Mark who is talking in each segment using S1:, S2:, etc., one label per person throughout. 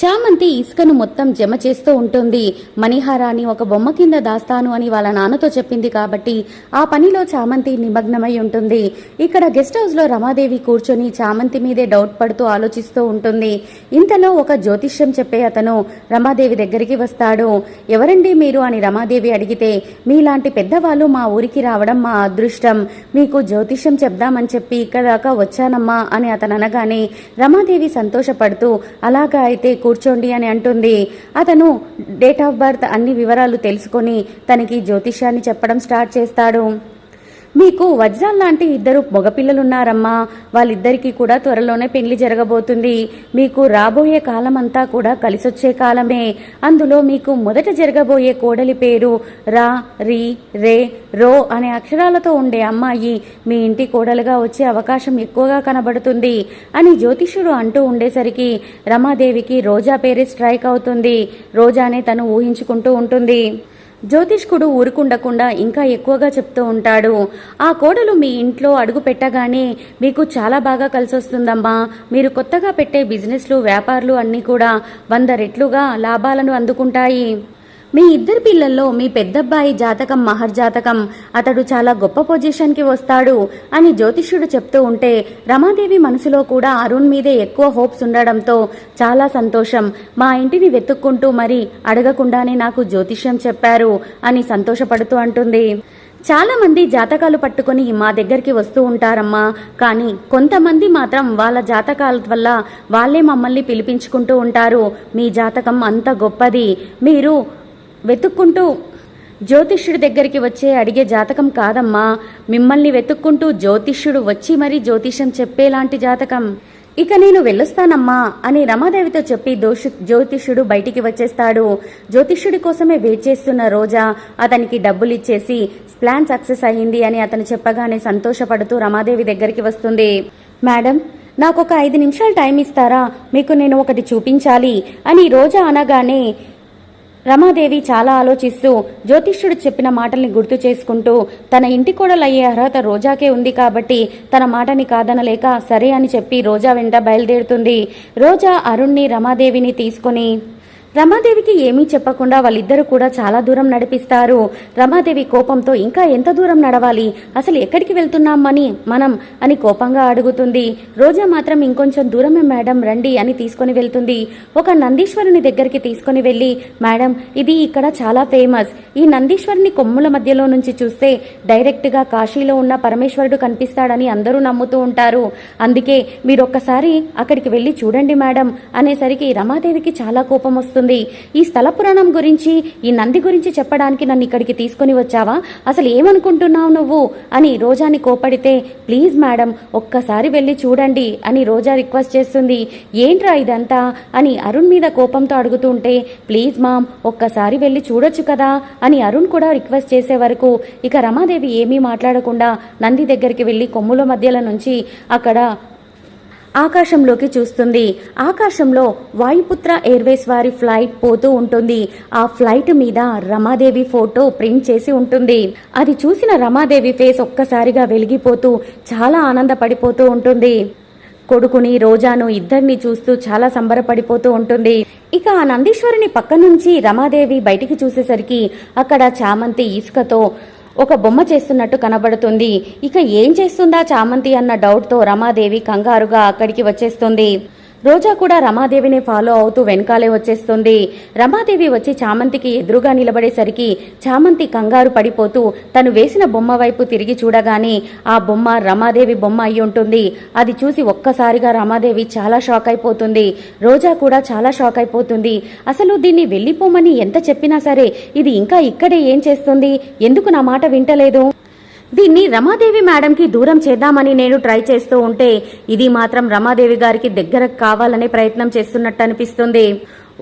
S1: చామంతి ఇసుకను మొత్తం జమ చేస్తూ ఉంటుంది. మణిహారాన్ని ఒక బొమ్మ కింద దాస్తాను అని వాళ్ళ నాన్నతో చెప్పింది కాబట్టి ఆ పనిలో చామంతి నిమగ్నమై ఉంటుంది. ఇక్కడ గెస్ట్ హౌస్లో రమాదేవి కూర్చొని చామంతి మీదే డౌట్ పడుతూ ఆలోచిస్తూ ఉంటుంది. ఇంతలో ఒక జ్యోతిష్యం చెప్పే అతను రమాదేవి దగ్గరికి వస్తాడు. ఎవరండి మీరు అని రమాదేవి అడిగితే మీలాంటి పెద్దవాళ్ళు మా ఊరికి రావడం మా అదృష్టం. మీకు జ్యోతిష్యం చెప్దామని చెప్పి ఇక్కడ దాకా వచ్చానమ్మా అని అతను అనగానే రమాదేవి సంతోషపడుతూ అలాగా అయితే కూర్చోండి అని అంటుంది. అతను డేట్ ఆఫ్ బర్త్ అన్ని వివరాలు తెలుసుకొని తనకి జ్యోతిష్యాన్ని చెప్పడం స్టార్ట్ చేస్తాడు. మీకు వజ్రాల్ లాంటి ఇద్దరు మగపిల్లలున్నారమ్మా. వాళ్ళిద్దరికీ కూడా త్వరలోనే పెళ్ళి జరగబోతుంది. మీకు రాబోయే కాలం అంతా కూడా కలిసొచ్చే కాలమే. అందులో మీకు మొదట జరగబోయే కోడలి పేరు రా రి రే రో అనే అక్షరాలతో ఉండే అమ్మాయి మీ ఇంటి కోడలుగా వచ్చే అవకాశం ఎక్కువగా కనబడుతుంది అని జ్యోతిష్యుడు అంటూ ఉండేసరికి రమాదేవికి రోజా పేరే స్ట్రైక్ అవుతుంది. రోజానే తను ఊహించుకుంటూ ఉంటుంది. జ్యోతిష్కుడు ఊరుకుండకుండా ఇంకా ఎక్కువగా చెప్తూ ఉంటాడు. ఆ కోడలు మీ ఇంట్లో అడుగు పెట్టగానే మీకు చాలా బాగా కలిసొస్తుందమ్మా. మీరు కొత్తగా పెట్టే బిజినెస్లు వ్యాపారాలు అన్నీ కూడా వంద రెట్లుగా లాభాలను అందుకుంటాయి. మీ ఇద్దరు పిల్లల్లో మీ పెద్దబ్బాయి జాతకం మహర్ జాతకం అతడు చాలా గొప్ప పొజిషన్కి వస్తాడు అని జ్యోతిష్యుడు చెప్తూ ఉంటే రమాదేవి మనసులో కూడా అరుణ్ మీదే ఎక్కువ హోప్స్ ఉండడంతో చాలా సంతోషం. మా ఇంటిని వెతుక్కుంటూ మరి అడగకుండానే నాకు జ్యోతిష్యం చెప్పారు అని సంతోషపడుతూ అంటుంది. చాలామంది జాతకాలు పట్టుకొని మా దగ్గరికి వస్తూ ఉంటారమ్మా. కానీ కొంతమంది మాత్రం వాళ్ళ జాతకాల వల్ల వాళ్ళే మమ్మల్ని పిలిపించుకుంటూ ఉంటారు. మీ జాతకం అంత గొప్పది. మీరు వెతుక్కుంటూ జ్యోతిష్యుడి దగ్గరికి వచ్చే అడిగే జాతకం కాదమ్మా. మిమ్మల్ని వెతుక్కుంటూ జ్యోతిష్యుడు వచ్చి మరీ జ్యోతిషం చెప్పేలాంటి జాతకం. ఇక నేను వెళ్ళొస్తానమ్మా అని రమాదేవితో చెప్పి దోషు జ్యోతిష్యుడు బయటికి వచ్చేస్తాడు. జ్యోతిష్యుడి కోసమే వెయిట్ చేస్తున్న రోజా అతనికి డబ్బులు ఇచ్చేసి ప్లాన్ సక్సెస్ అయ్యింది అని అతను చెప్పగానే సంతోషపడుతూ రమాదేవి దగ్గరికి వస్తుంది. మేడం నాకు ఒక ఐదు నిమిషాలు టైం ఇస్తారా? మీకు నేను ఒకటి చూపించాలి అని రోజా అనగానే రమాదేవి చాలా ఆలోచిస్తూ జ్యోతిష్యుడు చెప్పిన మాటల్ని గుర్తు చేసుకుంటూ తన ఇంటి కోడలయ్యే అర్హత రోజాకే ఉంది కాబట్టి తన మాటని కాదనలేక సరే అని చెప్పి రోజా వెంట బయలుదేరుతుంది. రోజా అరుణ్ణి రమాదేవిని తీసుకొని రమాదేవికి ఏమీ చెప్పకుండా వాళ్ళిద్దరూ కూడా చాలా దూరం నడిపిస్తారు. రమాదేవి కోపంతో ఇంకా ఎంత దూరం నడవాలి? అసలు ఎక్కడికి వెళ్తున్నామని మనం? అని కోపంగా అడుగుతుంది. రోజా మాత్రం ఇంకొంచెం దూరమే మేడం రండి అని తీసుకొని వెళ్తుంది. ఒక నందీశ్వరుని దగ్గరికి తీసుకొని వెళ్ళి మేడం ఇది ఇక్కడ చాలా ఫేమస్. ఈ నందీశ్వరుని కొమ్ముల మధ్యలో నుంచి చూస్తే డైరెక్ట్గా కాశీలో ఉన్న పరమేశ్వరుడు కనిపిస్తాడని అందరూ నమ్ముతూ ఉంటారు. అందుకే మీరు ఒక్కసారి అక్కడికి వెళ్ళి చూడండి మేడం అనేసరికి రమాదేవికి చాలా కోపం వస్తుంది. ఈ స్థల పురాణం గురించి ఈ నంది గురించి చెప్పడానికి నన్ను ఇక్కడికి తీసుకొని వచ్చావా? అసలు ఏమనుకుంటున్నావు నువ్వు? అని రోజాని కోపడితే ప్లీజ్ మేడం ఒక్కసారి వెళ్ళి చూడండి అని రోజా రిక్వెస్ట్ చేస్తుంది. ఏంట్రా ఇదంతా? అని అరుణ్ మీద కోపంతో అడుగుతుంటే ప్లీజ్ మామ్ ఒక్కసారి వెళ్ళి చూడొచ్చు కదా అని అరుణ్ కూడా రిక్వెస్ట్ చేసే వరకు ఇక రమాదేవి ఏమీ మాట్లాడకుండా నంది దగ్గరికి వెళ్ళి కొమ్ముల మధ్యలో నుంచి అక్కడ ఆకాశంలోకి చూస్తుంది. ఆకాశంలో వాయుపుత్ర ఎయిర్వేస్ వారి ఫ్లైట్ పోతూ ఉంటుంది. ఆ ఫ్లైట్ మీద రమాదేవి ఫోటో ప్రింట్ చేసి ఉంటుంది. అది చూసిన రమాదేవి ఫేస్ ఒక్కసారిగా వెలిగిపోతూ చాలా ఆనందపడిపోతూ ఉంటుంది. కొడుకుని రోజాను ఇద్దరిని చూస్తూ చాలా సంబరపడిపోతూ ఉంటుంది. ఇక ఆ నందీశ్వరుని పక్క నుంచి రమాదేవి బయటికి చూసేసరికి అక్కడ చామంతి ఇసుకతో ఒక బొమ్మ చేస్తున్నట్టు కనబడుతుంది. ఇక ఏం చేస్తుందా చామంతి అన్న డౌట్తో రమాదేవి కంగారుగా అక్కడికి వచ్చేస్తుంది. రోజా కూడా రమాదేవిని ఫాలో అవుతూ వెనకాలే వచ్చేస్తుంది. రమాదేవి వచ్చి చామంతికి ఎదురుగా నిలబడేసరికి చామంతి కంగారు పడిపోతూ తను వేసిన బొమ్మ వైపు తిరిగి చూడగానే ఆ బొమ్మ రమాదేవి బొమ్మ అయి ఉంటుంది. అది చూసి ఒక్కసారిగా రమాదేవి చాలా షాక్ అయిపోతుంది. రోజా కూడా చాలా షాక్ అయిపోతుంది. అసలు దీన్ని వెళ్ళిపోమని ఎంత చెప్పినా సరే ఇది ఇంకా ఇక్కడే ఏం చేస్తుంది? ఎందుకు నా మాట వింటలేదు? దీన్ని రమాదేవి మేడంకి దూరం చేద్దామని నేను ట్రై చేస్తూ ఉంటే ఇది మాత్రం రమాదేవి గారికి దగ్గర కావాలనే ప్రయత్నం చేస్తున్నట్టు అనిపిస్తుంది.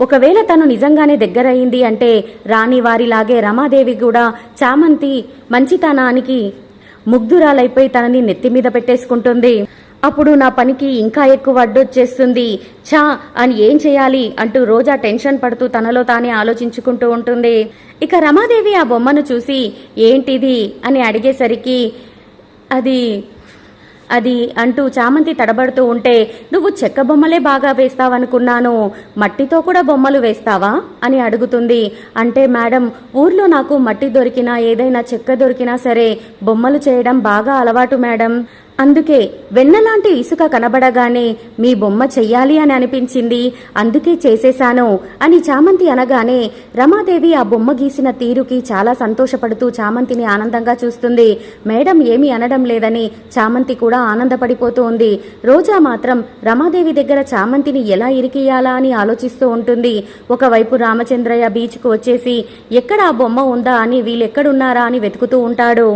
S1: ఒకవేళ తను నిజంగానే దగ్గరయ్యింది అంటే రాణి వారిలాగే రమాదేవి కూడా చామంతి మంచితనానికి ముగ్ధురాలైపోయి తనని నెత్తి మీద పెట్టేసుకుంటుంది. అప్పుడు నా పనికి ఇంకా ఎక్కువ అడ్డొచ్చేస్తుంది. ఛా అని ఏం చేయాలి? అంటూ రోజా టెన్షన్ పడుతూ తనలో తానే ఆలోచించుకుంటూ ఉంటుంది. ఇక రమాదేవి ఆ బొమ్మను చూసి ఏంటిది? అని అడిగేసరికి అది అది అంటూ చామంతి తడబడుతూ ఉంటే నువ్వు చెక్క బొమ్మలే బాగా వేస్తావనుకున్నాను. మట్టితో కూడా బొమ్మలు వేస్తావా? అని అడుగుతుంది. అంటే మేడం ఊర్లో నాకు మట్టి దొరికినా ఏదైనా చెక్క దొరికినా సరే బొమ్మలు చేయడం బాగా అలవాటు మేడం. అందుకే వెన్నలాంటి ఇసుక కనబడగానే మీ బొమ్మ చెయ్యాలి అని అనిపించింది. అందుకే చేసేశాను అని చామంతి అనగానే రమాదేవి ఆ బొమ్మ గీసిన తీరుకి చాలా సంతోషపడుతూ చామంతిని ఆనందంగా చూస్తుంది. మేడం ఏమీ అనడం లేదని చామంతి కూడా ఆనందపడిపోతూ ఉంది. రోజా మాత్రం రమాదేవి దగ్గర చామంతిని ఎలా ఇరికియాలా అని ఆలోచిస్తూ ఉంటుంది. ఒకవైపు రామచంద్రయ్య బీచ్కు వచ్చేసి ఎక్కడ ఆ బొమ్మ ఉందా అని వీళ్ళెక్కడున్నారా? అని వెతుకుతూ ఉంటాడు.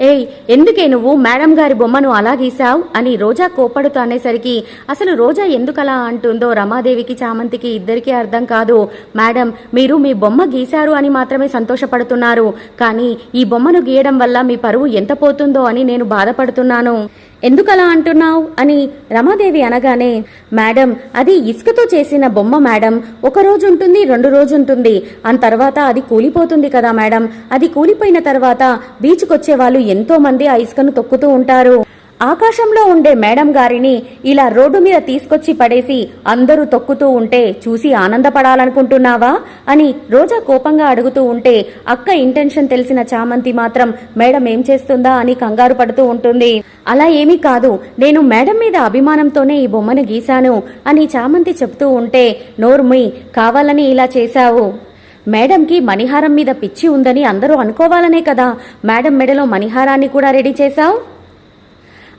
S1: ఏయ్ ఎందుకే నువ్వు మేడం గారి బొమ్మను అలా గీశావు? అని రోజా కోపడుతూ అనేసరికి అసలు రోజా ఎందుకలా అంటుందో రమాదేవికి చామంతికి ఇద్దరికీ అర్థం కాదు. మేడం మీరు మీ బొమ్మ గీశారు అని మాత్రమే సంతోషపడుతున్నారు. కానీ ఈ బొమ్మను గీయడం వల్ల మీ పరువు ఎంత పోతుందో అని నేను బాధపడుతున్నాను. ఎందుకలా అంటున్నావు? అని రమాదేవి అనగానే మేడం అది ఇసుకతో చేసిన బొమ్మ మేడం. ఒక రోజు ఉంటుంది రెండు రోజు ఉంటుంది ఆ తర్వాత అది కూలిపోతుంది కదా మేడం. అది కూలిపోయిన తర్వాత బీచ్కొచ్చే వాళ్ళు ఎంతో మంది ఆ ఇసుకను తొక్కుతూ ఉంటారు. ఆకాశంలో ఉండే మేడం గారిని ఇలా రోడ్డు మీద తీసుకొచ్చి పడేసి అందరూ తొక్కుతూ ఉంటే చూసి ఆనందపడాలనుకుంటున్నావా అని రోజా కోపంగా అడుగుతూ ఉంటే అక్క ఇంటెన్షన్ తెలిసిన చామంతి మాత్రం మేడం ఏం చేస్తుందా? అని కంగారు పడుతూ ఉంటుంది. అలా ఏమీ కాదు. నేను మేడం మీద అభిమానంతోనే ఈ బొమ్మను గీశాను అని చామంతి చెప్తూ ఉంటే నోర్మి కావాలని ఇలా చేశావు. మేడంకి మణిహారం మీద పిచ్చి ఉందని అందరూ అనుకోవాలనే కదా. మేడం మెడలో మణిహారాన్ని కూడా రెడీ చేశావు?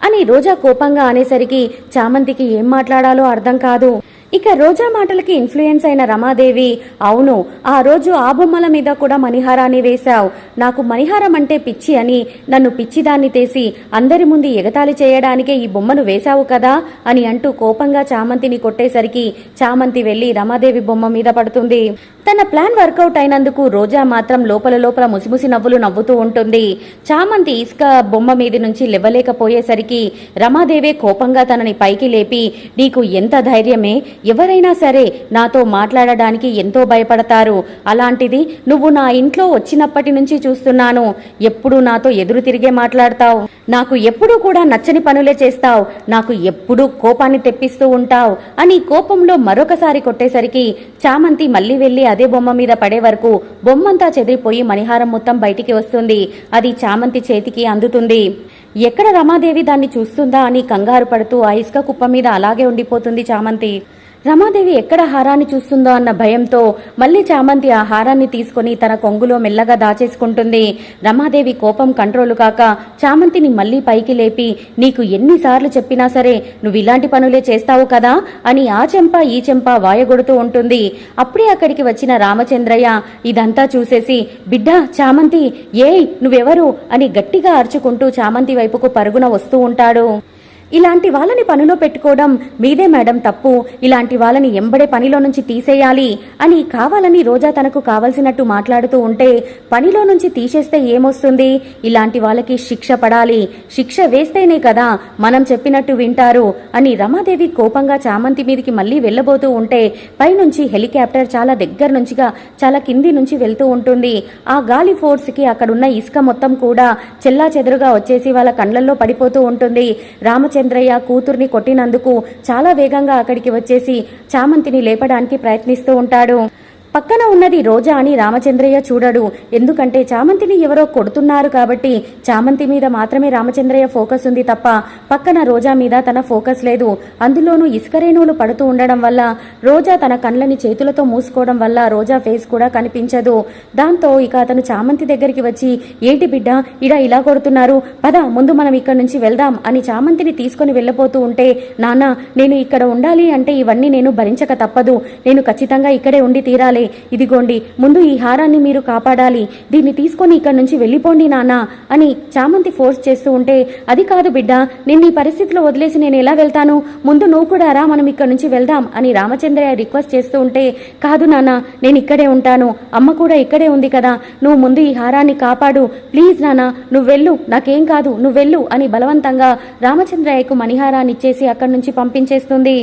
S1: అని రోజా కోపంగా అనేసరికి చామంతికి ఏం మాట్లాడాలో అర్థం కాదు. ఇక రోజా మాటలకి ఇన్ఫ్లుయెన్స్ అయిన రమాదేవి అవును ఆ రోజు ఆ బొమ్మల మీద కూడా మణిహారాన్ని వేశావు. నాకు మణిహారం అంటే పిచ్చి అని నన్ను పిచ్చిదాన్ని తీసి అందరి ముందు ఎగతాళి చేయడానికే ఈ బొమ్మను వేశావు కదా అని అంటూ కోపంగా చామంతిని కొట్టేసరికి చామంతి వెళ్ళి రమాదేవి బొమ్మ మీద పడుతుంది. తన ప్లాన్ వర్కౌట్ అయినందుకు రోజా మాత్రం లోపల లోపల ముసిముసి నవ్వులు నవ్వుతూ ఉంటుంది. చామంతి ఇసుక బొమ్మ మీద నుంచి లేవలేకపోయేసరికి రమాదేవే కోపంగా తనని పైకి లేపి నీకు ఎంత ధైర్యమే? ఎవరైనా సరే నాతో మాట్లాడడానికి ఎంతో భయపడతారు. అలాంటిది నువ్వు నా ఇంట్లో వచ్చినప్పటి నుంచి చూస్తున్నాను. ఎప్పుడూ నాతో ఎదురు తిరిగే మాట్లాడతావు. నాకు ఎప్పుడూ కూడా నచ్చని పనులే చేస్తావు. నాకు ఎప్పుడూ కోపాన్ని తెప్పిస్తూ ఉంటావు. అని కోపంలో మరొకసారి కొట్టేసరికి చామంతి మళ్ళీ వెళ్ళి అదే బొమ్మ మీద పడే వరకు బొమ్మంతా చెదిరిపోయి మణిహారం మొత్తం బయటికి వస్తుంది. అది చామంతి చేతికి అందుతుంది. ఎక్కడ రమాదేవి దాన్ని చూస్తుందా అని కంగారు పడుతూ ఆ ఇసుక కుప్ప మీద అలాగే ఉండిపోతుంది చామంతి. రమాదేవి ఎక్కడ హారాన్ని చూస్తుందో అన్న భయంతో మళ్ళీ చామంతి ఆ హారాన్ని తీసుకొని తన కొంగులో మెల్లగా దాచేసుకుంటుంది. రమాదేవి కోపం కంట్రోల్ కాక చామంతిని మళ్ళీ పైకి లేపి నీకు ఎన్నిసార్లు చెప్పినా సరే నువ్వు ఇలాంటి పనులే చేస్తావు కదా? అని ఆ చెంప ఈ చెంప వాయగొడుతూ ఉంటుంది. అప్పుడే అక్కడికి వచ్చిన రామచంద్రయ్య ఇదంతా చూసేసి బిడ్డ చామంతి ఏయ్ నువ్వెవరు? అని గట్టిగా అరుచుకుంటూ చామంతి వైపుకు పరుగున వస్తూ ఉంటాడు. ఇలాంటి వాళ్ళని పనిలో పెట్టుకోవడం మీదే మేడం తప్పు. ఇలాంటి వాళ్ళని ఎంబడే పనిలో నుంచి తీసేయాలి అని కావాలని రోజా తనకు కావలసినట్టు మాట్లాడుతూ ఉంటే పనిలో నుంచి తీసేస్తే ఏమొస్తుంది? ఇలాంటి వాళ్ళకి శిక్ష పడాలి. శిక్ష వేస్తేనే కదా మనం చెప్పినట్టు వింటారు అని రమాదేవి కోపంగా చామంతి మీదికి మళ్ళీ వెళ్ళబోతూ ఉంటే పైనుంచి హెలికాప్టర్ చాలా దగ్గర నుంచిగా చాలా కింది నుంచి వెళ్తూ ఉంటుంది. ఆ గాలి ఫోర్స్కి అక్కడున్న ఇసుక మొత్తం కూడా చెల్లా చెదురుగా వచ్చేసి వాళ్ళ కండ్లల్లో పడిపోతూ ఉంటుంది. రామచంద్ర రామచంద్రయ్య కూతుర్ని కొట్టినందుకు చాలా వేగంగా అక్కడికి వచ్చేసి చామంతిని లేపడానికి ప్రయత్నిస్తూ ఉంటాడు. పక్కన ఉన్నది రోజా అని రామచంద్రయ్య చూడడు. ఎందుకంటే చామంతిని ఎవరో కొడుతున్నారు కాబట్టి చామంతి మీద మాత్రమే రామచంద్రయ్య ఫోకస్ ఉంది తప్ప పక్కన రోజా మీద తన ఫోకస్ లేదు. అందులోనూ ఇసుకరేణువులు పడుతూ ఉండడం వల్ల రోజా తన కళ్ళని చేతులతో మూసుకోవడం వల్ల రోజా ఫేస్ కూడా కనిపించదు. దాంతో ఇక అతను చామంతి దగ్గరికి వచ్చి ఏంటి బిడ్డ ఇడ ఇలా కొడుతున్నారు? పద ముందు మనం ఇక్కడ నుంచి వెళ్దాం అని చామంతిని తీసుకొని వెళ్ళబోతూ ఉంటే నాన్న నేను ఇక్కడ ఉండాలి అంటే ఇవన్నీ నేను భరించక తప్పదు. నేను ఖచ్చితంగా ఇక్కడే ఉండి తీరాలి. ఇదిగోండి ముందు ఈ హారాన్ని మీరు కాపాడాలి. దీన్ని తీసుకొని ఇక్కడ నుంచి వెళ్ళిపోండి నాన్న అని చామంతి ఫోర్స్ చేస్తూ ఉంటే అది కాదు బిడ్డ నిన్ను ఈ పరిస్థితిలో వదిలేసి నేను ఎలా వెళ్తాను? ముందు నువ్వు కూడా రా మనం ఇక్కడి నుంచి వెళ్దాం అని రామచంద్రయ్య రిక్వెస్ట్ చేస్తూ ఉంటే కాదు నాన్న నేను ఇక్కడే ఉంటాను. అమ్మ కూడా ఇక్కడే ఉంది కదా. నువ్వు ముందు ఈ హారాన్ని కాపాడు. ప్లీజ్ నాన్న నువ్వు వెళ్ళు. నాకేం కాదు నువ్వు వెళ్ళు అని బలవంతంగా రామచంద్రయ్యకు మణిహారాన్ని ఇచ్చేసి అక్కడి నుంచి పంపించేస్తుంది.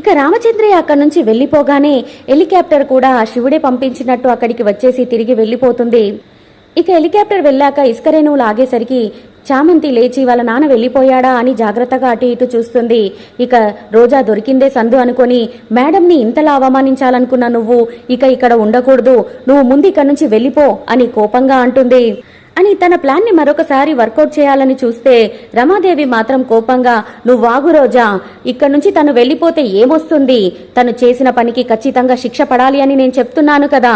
S1: ఇక రామచంద్రయ్య అక్కడి నుంచి వెళ్ళిపోగానే హెలికాప్టర్ కూడా శివుడే పంపించినట్టు అక్కడికి వచ్చేసి తిరిగి వెళ్ళిపోతుంది. ఇక హెలికాప్టర్ వెళ్ళాక ఇసుక రేణువులు ఆగేసరికి చామంతి లేచి వాళ్ళ నాన్న వెళ్ళిపోయాడా అని జాగ్రత్తగా అటు ఇటు చూస్తుంది. ఇక రోజా దొరికిందే సందు అనుకొని మేడంని ఇంతలా అవమానించాలనుకున్న నువ్వు ఇక ఇక్కడ ఉండకూడదు. నువ్వు ముందు ఇక్కడ నుంచి వెళ్ళిపో అని కోపంగా అంటుంది. అని తన ప్లాన్ని మరొకసారి వర్కౌట్ చేయాలని చూస్తే రమాదేవి మాత్రం కోపంగా నువ్వు వాగు రోజా ఇక్కడ నుంచి తను వెళ్ళిపోతే ఏమొస్తుంది? తను చేసిన పనికి ఖచ్చితంగా శిక్ష పడాలి అని నేను చెప్తున్నాను కదా.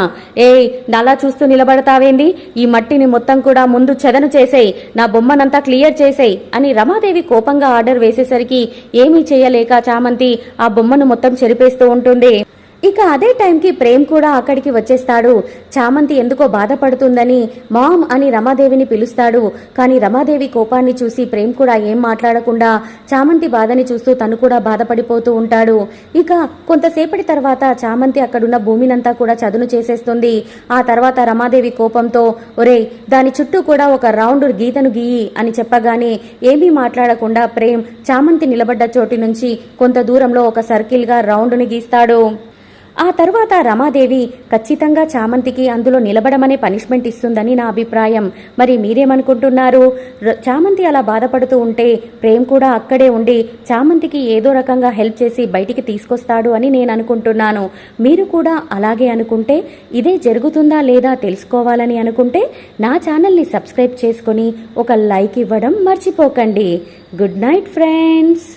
S1: ఏయ్ నలా చూస్తూ నిలబడతావేంది? ఈ మట్టిని మొత్తం కూడా ముందు చెదను చేసేయ్ నా బొమ్మనంతా క్లియర్ చేసేయ్ అని రమాదేవి కోపంగా ఆర్డర్ వేసేసరికి ఏమీ చేయలేక చామంతి ఆ బొమ్మను మొత్తం చెరిపేస్తూ ఉంటుంది. ఇక అదే టైంకి ప్రేమ్ కూడా అక్కడికి వచ్చేస్తాడు. చామంతి ఎందుకో బాధపడుతుందని మామ్ అని రమాదేవిని పిలుస్తాడు. కానీ రమాదేవి కోపాన్ని చూసి ప్రేమ్ కూడా ఏం మాట్లాడకుండా చామంతి బాధని చూస్తూ తను కూడా బాధపడిపోతూ ఉంటాడు. ఇక కొంతసేపటి తర్వాత చామంతి అక్కడున్న భూమినంతా కూడా చదును చేసేస్తుంది. ఆ తర్వాత రమాదేవి కోపంతో ఒరేయ్ దాని చుట్టూ కూడా ఒక రౌండ్ గీతను గీయి అని చెప్పగానే ఏమీ మాట్లాడకుండా ప్రేమ్ చామంతి నిలబడ్డ చోటి నుంచి కొంత దూరంలో ఒక సర్కిల్గా రౌండ్ని గీస్తాడు. ఆ తర్వాత రమాదేవి ఖచ్చితంగా చామంతికి అందులో నిలబడమనే పనిష్మెంట్ ఇస్తుందని నా అభిప్రాయం. మరి మీరేమనుకుంటున్నారు? చామంతి అలా బాధపడుతూ ఉంటే ప్రేమ్ కూడా అక్కడే ఉండి చామంతికి ఏదో రకంగా హెల్ప్ చేసి బయటికి తీసుకొస్తాడు అని నేను అనుకుంటున్నాను మీరు కూడా అలాగే అనుకుంటే ఇదే జరుగుతుందా లేదా తెలుసుకోవాలని అనుకుంటే నా ఛానల్ని సబ్స్క్రైబ్ చేసుకొని ఒక లైక్ ఇవ్వడం మర్చిపోకండి. Good night friends!